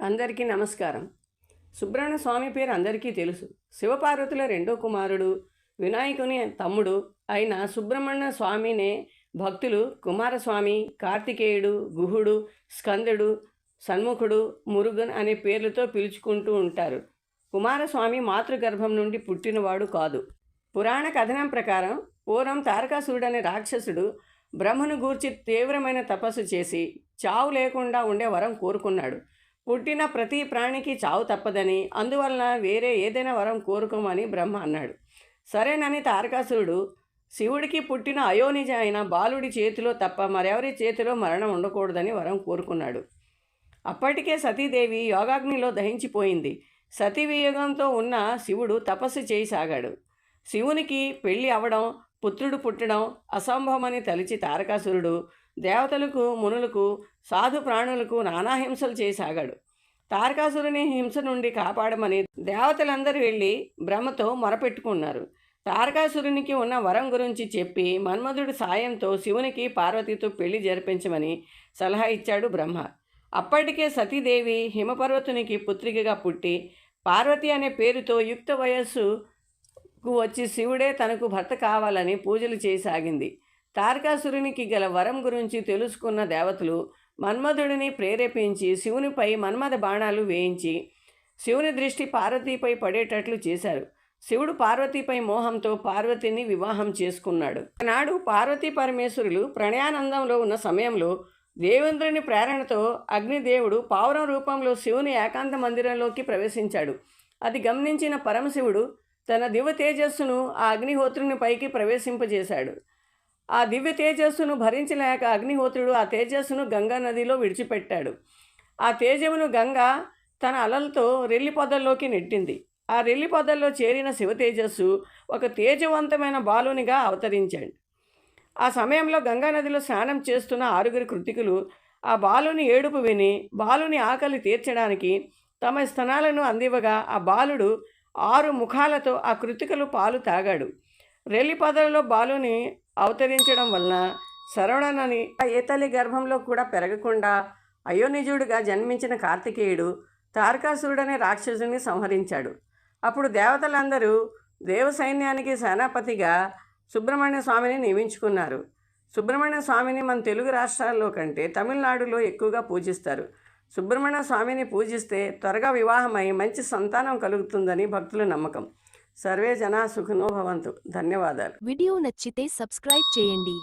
అందరికీ నమస్కారం. సుబ్రహ్మణ్య స్వామి పేరు అందరికీ తెలుసు. శివపార్వతుల రెండో కుమారుడు వినాయకుని తమ్ముడు అయిన సుబ్రహ్మణ్య స్వామినే భక్తులు కుమారస్వామి కార్తికేయుడు గుహుడు స్కందుడు సన్ముఖుడు మురుగన్ అనే పేర్లతో పిలుచుకుంటూ ఉంటారు. కుమారస్వామి మాతృగర్భం నుండి పుట్టినవాడు కాదు. పురాణ కథనం ప్రకారం పూర్వం తారకాసురుడు అనే రాక్షసుడు బ్రహ్మను గూర్చి తీవ్రమైన తపస్సు చేసి చావు లేకుండా ఉండే వరం కోరుకున్నాడు. పుట్టిన ప్రతి ప్రాణికి చావు తప్పదని అందువలన వేరే ఏదైనా వరం కోరుకోమని బ్రహ్మ అన్నాడు. సరేనని తారకాసురుడు శివుడికి పుట్టిన అయోనిజ అయిన బాలుడి చేతిలో తప్ప మరెవరి చేతిలో మరణం ఉండకూడదని వరం కోరుకున్నాడు. అప్పటికే సతీదేవి యోగాగ్నిలో దహించిపోయింది. సతీ వియోగంతో ఉన్న శివుడు తపస్సు చేయసాగాడు. శివునికి పెళ్ళి అవడం పుత్రుడు పుట్టడం అసంభవమని తలిచి తారకాసురుడు దేవతలకు మునులకు సాధు ప్రాణులకు నానా హింసలు చేయసాగాడు తారకాసురుని హింస నుండి కాపాడమని దేవతలందరూ వెళ్ళి బ్రహ్మతో మొరపెట్టుకున్నారు. తారకాసురునికి ఉన్న వరం గురించి చెప్పి మన్మధుడి సాయంతో శివునికి పార్వతితో పెళ్ళి జరిపించమని సలహా ఇచ్చాడు బ్రహ్మ. అప్పటికే సతీదేవి హిమపర్వతునికి పుత్రికగా పుట్టి పార్వతి అనే పేరుతో యుక్త వయస్సుకు వచ్చి శివుడే తనకు భర్త కావాలని పూజలు చేయసాగింది తారకాసురునికి గల వరం గురించి తెలుసుకున్న దేవతలు మన్మధుడిని ప్రేరేపించి శివునిపై మన్మథ బాణాలు వేయించి శివుని దృష్టి పార్వతీపై పడేటట్లు చేశారు. శివుడు పార్వతీపై మోహంతో పార్వతిని వివాహం చేసుకున్నాడు. నాడు పార్వతీ పరమేశ్వరులు ప్రణయానందంలో ఉన్న సమయంలో దేవేంద్రుని ప్రేరణతో అగ్నిదేవుడు పావురం రూపంలో శివుని ఏకాంత మందిరంలోకి ప్రవేశించాడు. అది గమనించిన పరమశివుడు తన దివ తేజస్సును ఆ అగ్నిహోత్రుని పైకి ప్రవేశింపజేశాడు. ఆ దివ్య తేజస్సును భరించలేక అగ్నిహోత్రుడు ఆ తేజస్సును గంగా నదిలో విడిచిపెట్టాడు. ఆ తేజమును గంగా తన అలలతో రెల్లి పొదల్లోకి నెట్టింది. ఆ రెల్లి పొదల్లో చేరిన శివ తేజస్సు ఒక తేజవంతమైన బాలునిగా అవతరించాడు. ఆ సమయంలో గంగా నదిలో స్నానం చేస్తున్న ఆరుగురు కృతికులు ఆ బాలుని ఏడుపు విని బాలుని ఆకలి తీర్చడానికి తమ స్తనాలను అందివ్వగా ఆ బాలుడు ఆరు ముఖాలతో ఆ కృతికలు పాలు తాగాడు. రెల్లి బాలుని అవతరించడం వలన శరవణనని ఆ ఏతల్లి గర్భంలో కూడా పెరగకుండా అయోనిజుడిగా జన్మించిన కార్తికేయుడు తారకాసురుడనే రాక్షసుని సంహరించాడు. అప్పుడు దేవతలందరూ దేవ సైన్యానికి సేనాపతిగా సుబ్రహ్మణ్య స్వామిని నియమించుకున్నారు. సుబ్రహ్మణ్య స్వామిని మన తెలుగు రాష్ట్రాల్లో కంటే తమిళనాడులో ఎక్కువగా పూజిస్తారు. సుబ్రహ్మణ్య స్వామిని పూజిస్తే త్వరగా వివాహమై మంచి సంతానం కలుగుతుందని భక్తుల నమ్మకం. సర్వే జనా సుఖనో భవంతు. ధన్యవాదాలు. వీడియో నచ్చితే సబ్స్క్రైబ్ చేయండి.